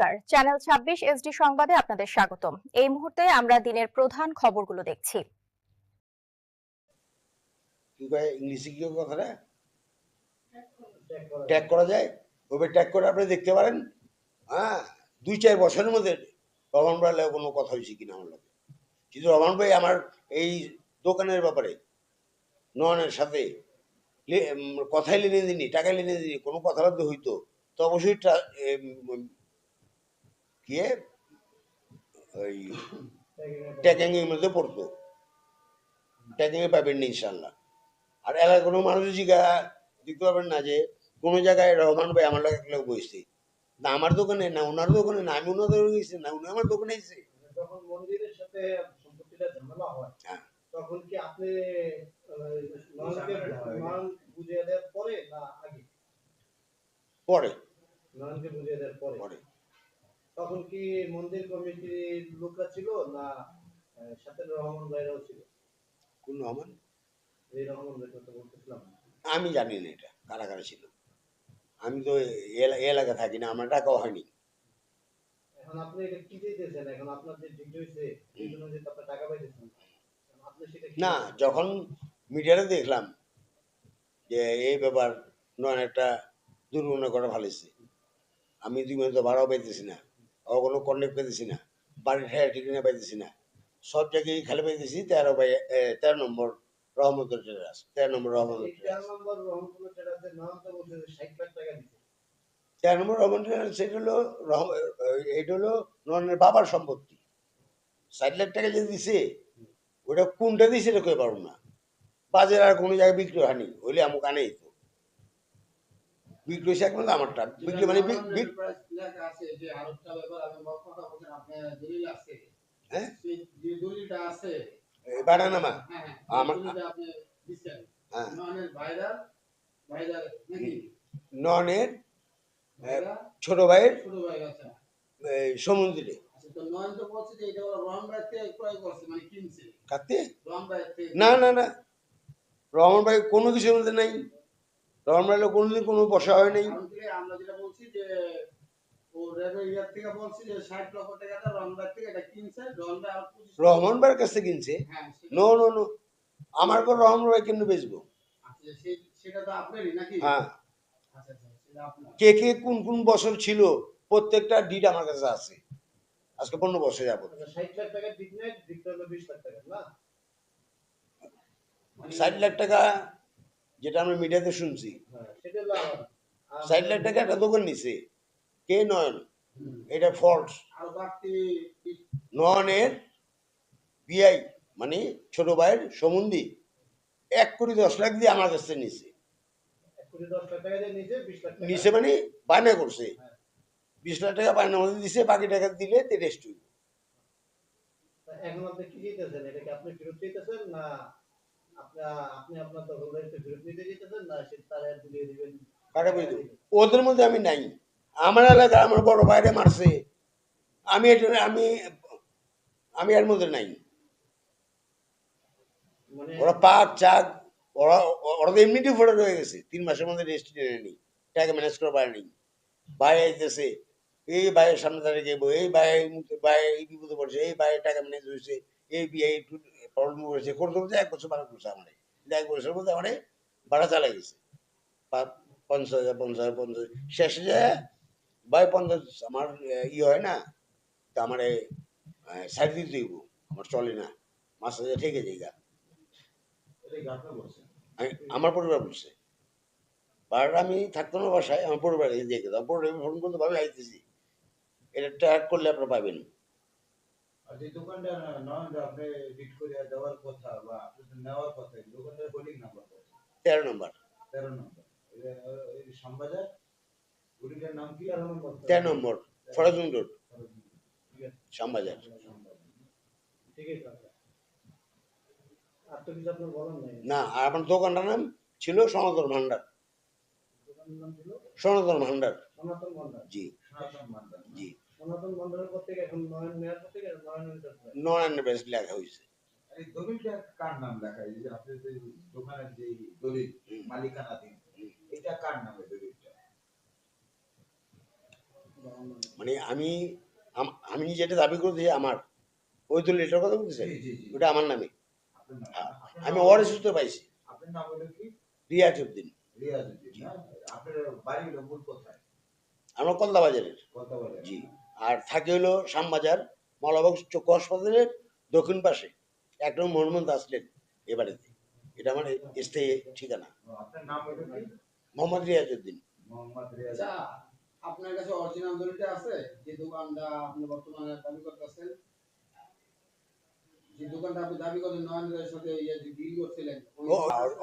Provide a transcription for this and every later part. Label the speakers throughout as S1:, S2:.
S1: নমস্কার। Channel ২৬ SD সংবাদে আপনাদের স্বাগতম। এই মুহূর্তে আমরা দিনের প্রধান খবরগুলো দেখছি।
S2: কি কয় ইংলিশে কি কথাটা ট্যাগ করা যায়? ট্যাগ করে আপনি দেখতে পারেন। হ্যাঁ দুই চার বছরের মধ্যে ভাই কোনো কথা হয়েছে কিনা আমার লোকে কিন্তু রহমান ভাই আমার এই দোকানের ব্যাপারে, নয়নের সাথে কথাই লেনে দিনি টাকা লেনে দিনি কোনো কথাবার্তা হইতো, তো অবশ্যই এ? ওই মধ্যে পড়তো পাবেন না ইনশাল্লাহ আর এলাকার কোনো মানুষ পাবেন না যে কোনো জায়গায় রহমান ভাই আমার লাগে বসছে না আমার দোকানে না ওনার দোকানে না আমি ওনার দোকানে গেছি না উনি আমার দোকানে এসেছে
S3: যখন মন্দিরের সাথে সম্পত্তিটা ঝামেলা হয়। তখন কি আপনি আহ, বুঝিয়ে দেওয়ার পরে না আগে
S2: পরে
S3: নয়নকে বুঝিয়ে দেওয়ার পরে
S2: পরে
S3: তখন কি মন্দির কমিটির লোকরা ছিল না সাথে রহমান ভাইরাও ছিল?
S2: কোন রহমান?
S3: এই রহমান ভাই কথা বলতেছিলাম।
S2: আমি জানি না এটা কারা কারা ছিল। আমি তো এলাকা থাকি না আমার টাকাও হয়নি।
S3: এখন আপনি এটা কি দিতেছেন? এখন আপনার যে ডিগ্রি হয়েছে এই জন্য যে আপনি টাকা পাইতেছেন আপনি সেটা
S2: না যখন মিডিয়াতে দেখলাম যে এই ব্যাপার নয় একটা দুর্ঘটনা করা ভালোছে আমি দুই মাস তো ভাড়াও পাইতেছি না। কোনো কন্ট্যাক্ট পাইতেছি না বাড়ি ঠেয়া ঠিকানা পাইতেছি না। সব জায়গায় খালি পাইতেছি, তেরো বাই তেরো নম্বর রহমতুল টেরাস তেরো নম্বর রহমতুল তেরো নম্বর রহমতুল টেরাস সেটা হলো রহম এটা হলো ননের বাবার সম্পত্তি। ষাট লাখ টাকা যে দিছে, ওটা কোনটা দিছে এটা কই পারব না। বাজারে আর কোনো জায়গায় বিক্রি হয়নি হইলে আমুক আনেই তো। বিক্রি হয়েছে একমাত্র আমারটা। বিক্রি মানে হ্যাঁ? বাড়ানামা
S4: হ্যাঁ হ্যাঁ
S2: আমার- হ্যাঁ। ননের ছোট ভাইয়ের?
S4: ছোট ভাই
S2: সমুদ্রে।
S4: আচ্ছা তো নয়ন তো যে এটা রহমান ভাই ক্রয় করছে মানে ভাই
S2: না না না। রহমান ভাই কোনো কিছুর মধ্যে নাই। রহমান ভাই কোনোদিন কোনো বসা হয় নাই।
S4: আমরা যেটা বলছি যে ও রেবে ইয়ার থেকে বলছি যে ষাট লক্ষ টাকাটা রহমান
S2: ভাইয়ের কাছে কিনছে? নো নো নো আমার পর রহমান ভাই কেন বেচবো?
S4: আচ্ছা সেটা তো
S2: হ্যাঁ।
S4: আচ্ছা আচ্ছা
S2: কে কে কোন কোন বছর ছিল? প্রত্যেকটা ডিট আমার কাছে আছে। আজকে পনেরো বছর যাবত।
S3: আচ্ছা, ষাট লাখ টাকা
S2: যেটা আমরা মিডিয়াতে শুনছি।
S3: হ্যাঁ
S2: ষাট লাখ টাকা একটা দোকান নিছে কে নয়ন। এটা ফলস। নয়নের বিআই মানে ছোট ভাইয়ের সম্বন্ধী। এক কোটি দশ লাখ দিয়ে আমার কাছে নিছে
S3: নিচে
S2: মানে বায়না করছে।
S3: হ্যাঁ।
S2: বিশ লাখ টাকা বায়নার মধ্যে দিছে বাকি টাকা দিলে তে রেস্ট হইব।
S3: এখন আপনি কি এটা কি আপনি ফেরত না আপনি আপনি আপনার দখলদারিত্ব ফেরত নিতে দিতেছেন না সে তারা দিয়ে দিবেন?
S2: কাটা বই দেবো। ওদের মধ্যে আমি নাই। আমার এলাকা আমার বড় বাইরে মারছে। আমি এটা আমি আমি এর মধ্যে নাই।
S3: মানে
S2: ওরা পাক চাক ওরা ওরা তো এমনিতেই ফোটে রয়ে গেছে। তিন মাসের মধ্যে রেস্ট নেই টাকা ম্যানেজ করে পারেনি ভাই আইতেছে এই ভাইয়ের সামনে দাঁড়িয়ে গেবো এই ভাই ভাই এই বিপদে পড়ছে এই ভাইয়ের টাকা ম্যানেজ হয়েছে। একটু প্রবলেম করেছে করতে করতে এক বছর করছে আমার এক বছরের মধ্যে আমার ভাড়া চালাই গেছে। পঞ্চাশ হাজার পঞ্চাশ হাজার, পঞ্চাশ শেষে যে পঞ্চাশ, আমার ই হয় না আমার দিব, আমার চলে না। মাস হাজার ঠেকে যাই গা। আমার পরিবার বলছে ভাড়াটা আমি থাকতো না বাসায়, আমার পরিবারে দিয়ে গেলাম ফোন করতে ভাবে আইতেছি। এটা ট্র্যাক করলে আপনারা পাবেন।
S5: আর যে দোকানটা নয়ন আপনি করে দেওয়ার কথা বা নেওয়ার কথা দোকানটার হোল্ডিং নাম্বার কত?
S2: তেরো নম্বর।
S5: তেরো নম্বর। এই শ্যামবাজার? হোল্ডিংটার নাম কি
S3: তেরো নম্বর
S2: তেরো নম্বর ফরাজুন রোড।
S3: ঠিক আছে
S2: শ্যামবাজার।
S3: ঠিক আছে আচ্ছা। আর আপনার
S2: না আর আমার দোকানটার নাম ছিল সনাতন ভান্ডার
S3: নাম
S2: সনাতন ভান্ডার জি। জি।
S3: সনাতন ভণ্ডারের পর এখন নয়ন নেওয়ার পর থেকে নয়ন enterprise।
S2: নন বেস্ট লেখা হয়েছে
S5: এই দলিলটা কার নাম লেখা? এই যে আপনাদের যে দোকানের যে দলিল মালিকানাধীন এটা কার নামে দলিলটা?
S2: মানে আমি আমি যেটা দাবি করছি আমার ওই তো লেটার কথা
S5: জি জি
S2: ওটা আমার নামে। হ্যাঁ, আমি সূত্রে পাইছি।
S5: আপনার নাম হলো কি?
S2: রিয়াজ উদ্দিন
S5: রিয়াজউদ্দিন না? আপনার বাড়ি হলো মূল কোথায়?
S2: আমরা কলদা বাজারের জি। আর থাকে হলো শ্যামবাজার মলাবাগ চক্ষু হাসপাতালের দক্ষিণ পাশে। এক নম্বর মোহাম্মদ আসলেন এ বাড়িতে। এটা আমার স্থায়ী ঠিকানা।
S5: আপনার নাম হলো কি?
S2: মোহাম্মদ রিয়াজ উদ্দিন
S5: মোহাম্মদ রিয়াজ
S4: আচ্ছা আপনার কাছে অরিজিনাল দলিলটা আছে? যে দোকানটা আপনি বর্তমানে দাবি করতেছেন? যে দোকানটা আপনি দাবি করেন নয়নের সাথে ইয়ে যে ডিল করছিলেন ওই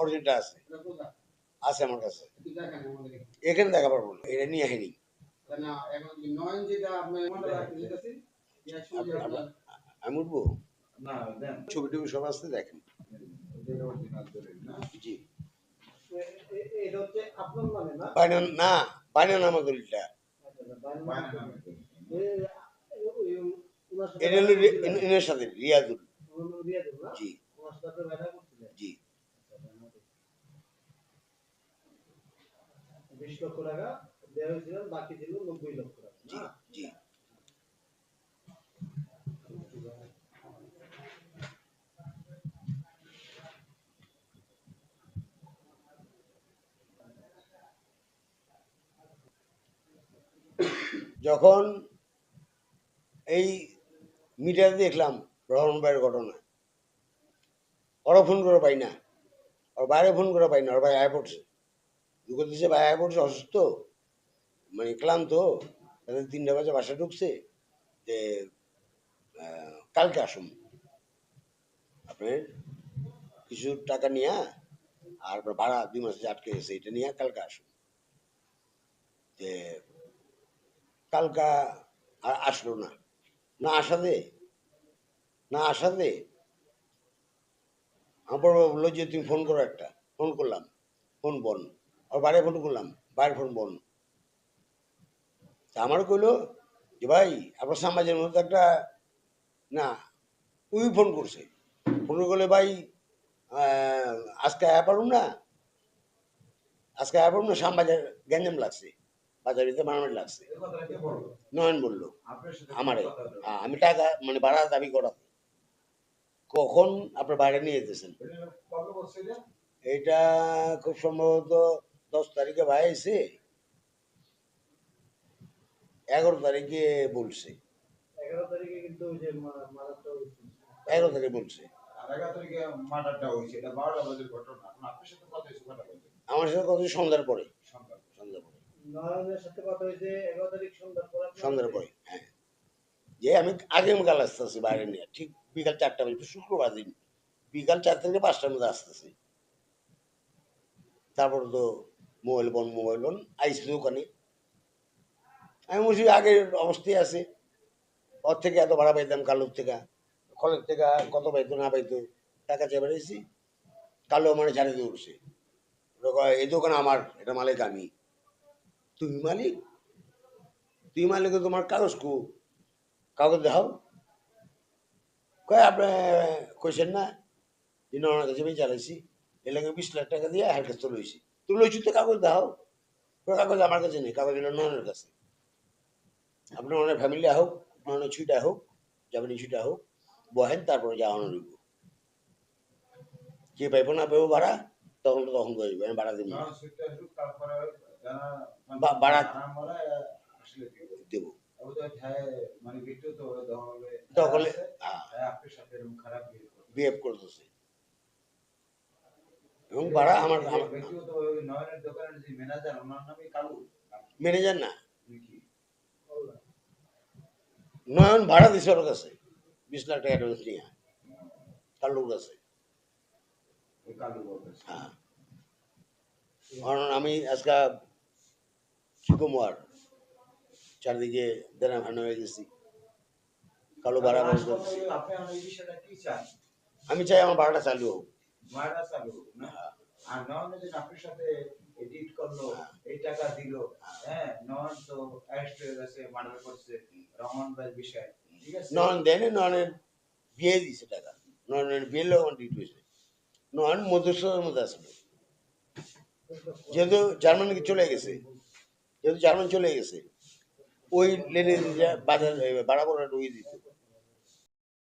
S2: অরিজিনটা আছে। আছে আমার কাছে। এখানে দেখা পারব না এটা নিয়ে আসেনি।
S4: না এখন নয়ন যেটা আপনি মনে রাখতে দিতেছি একশো যে আপনার
S2: আমি উঠবো?
S5: না
S2: ছবি টবি সব আসতে দেখেন। জি।
S3: নামে না?
S2: বাইনা নামা দলিলটা।
S3: আচ্ছা,
S2: এটা হলো
S3: বাইরে
S2: রি-
S3: করছিলেন?
S2: এনের সাথে
S3: না?
S2: জি? জি।
S3: আচ্ছা। বিশ লক্ষ টাকা বাকি ছিল নব্বই লক্ষ
S2: যখন এই মিডিয়াতে দেখলাম রহমান ভাইয়ের ঘটনা ওরা ফোন করে পাই না, ওর বাইরে ফোন করে পাই না, ওর ভাই আয় পড়ছে। দুঃখ দিচ্ছে ভাই আয় পড়ছে, অসুস্থ। মানে ক্লান্ত, তাদের তিনটা বাজে বাসা ঢুকছে যে কালকে আসুন। আপনার কিছু টাকা নিয়ে আর ভাড়া দুই মাস আটকে গেছে, এটা নিয়ে কালকে আসুন। যে, কালকা আর আসলো না। না আসাতে না আসাতে, আমার বাবা বলল, যে, তুমি ফোন করো একটা। ফোন করলাম। ফোন বন আর বাইরে ফোন করলাম। বাইরে ফোন বন তা আমার কইলো যে ভাই আপনার সমাজের মধ্যে একটা না উই ফোন করছে। ফোন করলে ভাই আজকে আয়া পারুম না? আজকে আয়া পারুম না শ্যামবাজার গ্যাঞ্জাম লাগছে। বাজার ভিতরে মারামারি লাগছে। নয়ন বলল আমারে আমি টাকা মানে ভাড়া দাবি করা কখন আপনার বাইরে নিয়ে যেতেছেন?
S5: এটা
S2: খুব সম্ভবত দশ তারিখে ভাই এসে এগারো তারিখে বলছে।
S3: এগারো তারিখে কিন্তু।
S2: এগারো বলছে।
S5: সাথে কথা
S2: আমার সাথে কত সন্ধ্যার পরে। সন্ধ্যার পরে।
S3: কথা সন্ধ্যার পর আপনার
S2: সন্ধ্যার পরে হ্যাঁ। যে আমি আগে কাল আসতেছি বাইরে নিয়ে ঠিক বিকাল চারটা বাজে শুক্রবার দিন। বিকাল চার থেকে পাঁচটার মধ্যে আসতেছি। তারপরে তো মোবাইল বন মোবাইল বন আইসি দোকানে। আমি বলছি আগের অবস্থায় আছে। ওর থেকে এত ভাড়া পাইতাম কালোর থেকে? কলের থেকে কত পাইতো, না পাইতো? টাকা চেয়ে বেড়েছি কালো মানে ছাড়ে দিয়ে উঠছে। এই দোকান আমার, এটা মালিক আমি। তুমি মালিক? তুই মালিক তোমার কাগজ কু? কাগজ দেখাও। কয়, আপনি কইছেন না? যে ওনার কাছে আমি চালাইছি এর বিশ লাখ টাকা দিয়ে হার কাছে লইছি তুমি লইছি তো কাগজ দেখাও। কাগজ আমার কাছে নেই, কাগজ ননের কাছে। আপনার অনেক ফ্যামিলি হোক অনেক ছুটা হোক যাবেন ছুটা হোক বহেন তারপরে যাওয়ানো রইব যে পাইব না পাইব ভাড়া তখন তখন করবে আমি ভাড়া দিব।
S5: নন সুইটটা শুরু তারপরে যারা মানে
S2: বা- বারাত।
S5: যারা মরে আসলে দিব। মানে আপনার বিহেভ
S2: করতেছে। এবং ভাড়া আমার
S5: ম্যানেজার ওনার
S2: না। নয়ন ভাড়া দিছে ওর কাছে বিশ লাখ টাকা অ্যাডভান্স নিয়ে কালুর কাছে। হ্যাঁ। কারণ আমি আজকে কি কমো আর চারদিকে দেনা ভানা হয়ে গেছি। কালো ভাড়া বন্ধ করছি। আমি চাই আমার ভাড়াটা চালু হোক।
S5: চালু হোক, আর আপনার সাথে এডিট করল, এই টাকা দিল। হ্যাঁ নয়ন তো অ্যারেস্ট হয়ে গেছে মার্ডার করছে, রহমান ভাইয়ের বিষয়। ঠিক আছে?
S2: নয়ন দেয়নি নয়নের বিয়ে দিছে টাকা। লোক আমার ডিট হয়েছে। নয়ন মধুসূদনের মধ্যে আসবে যেহেতু জার্মানি চলে গেছে, যেহেতু জার্মান চলে গেছে, ওই লেনে বাজার বাড়া করে ঢুকিয়ে দিত।